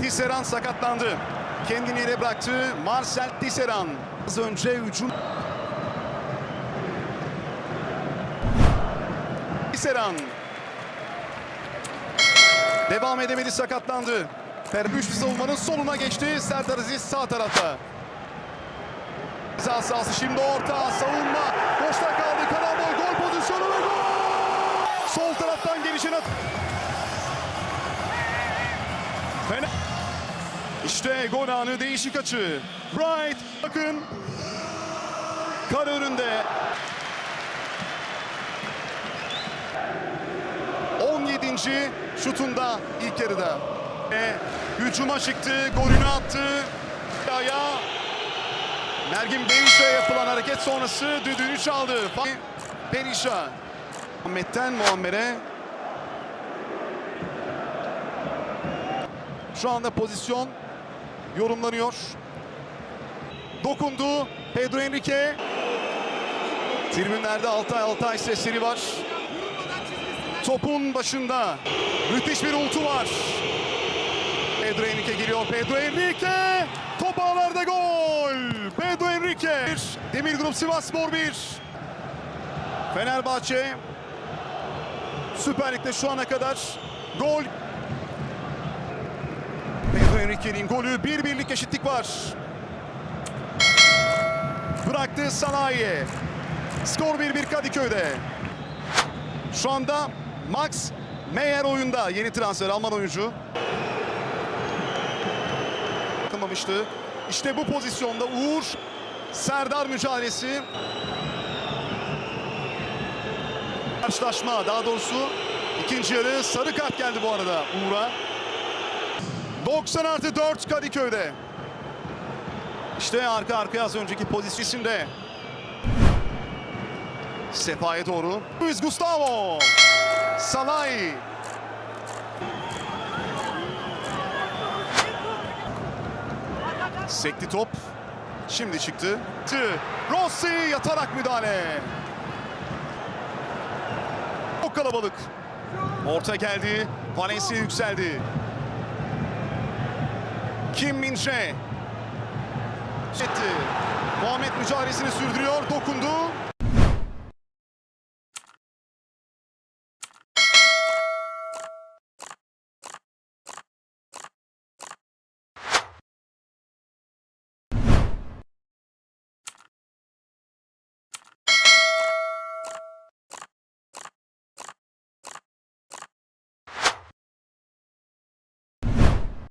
Tisserand sakatlandı. Kendini yere bıraktı. Marcel Tisserand. Az önce hücum. Tisserand. Devam edemedi sakatlandı. Perbuş savunmanın soluna geçti. Serdar Aziz sağ tarafta. Ceza sahası şimdi orta savunma. Boşta Fena. İşte gol anı değişik açı. Bright bakın. Kar önünde. 17. şutunda ilk yarıda. Ve hücuma çıktı, golünü attı. Ayağa Mergin Berisha'ya yapılan hareket sonrası düdüğünü çaldı. Berisha. Muhammed'den Muammer'e. Şu anda pozisyon yorumlanıyor. Dokundu Pedro Henrique. Tribünlerde Altay Altay sesleri var. Topun başında müthiş bir ultu var. Pedro Henrique geliyor. Pedro Henrique. Top ağlarda gol. Pedro Henrique. Demir Grup Sivasspor 1. Fenerbahçe Süper Lig'de şu ana kadar gol. Henrique'nin golü. Bir birlik eşitlik var. Bıraktı Sanayi. Skor 1-1 Kadıköy'de. Şu anda Max Meyer oyunda. Yeni transfer Alman oyuncu. Bakılmamıştı. İşte bu pozisyonda Uğur Serdar mücadelesi. Karşılaşma daha doğrusu ikinci yarı sarı kart geldi bu arada Uğur'a. 90 artı 4 Kadıköy'de. İşte arka arkaya az önceki pozisyonunda. Sefa'ya doğru. Luis Gustavo. Salai. Sekti top. Şimdi çıktı. Tı. Rossi yatarak müdahale. Çok kalabalık. Orta geldi. Valencia yükseldi. Kim Min-jae. Etti. Muhammed mücadelesini sürdürüyor. Dokundu.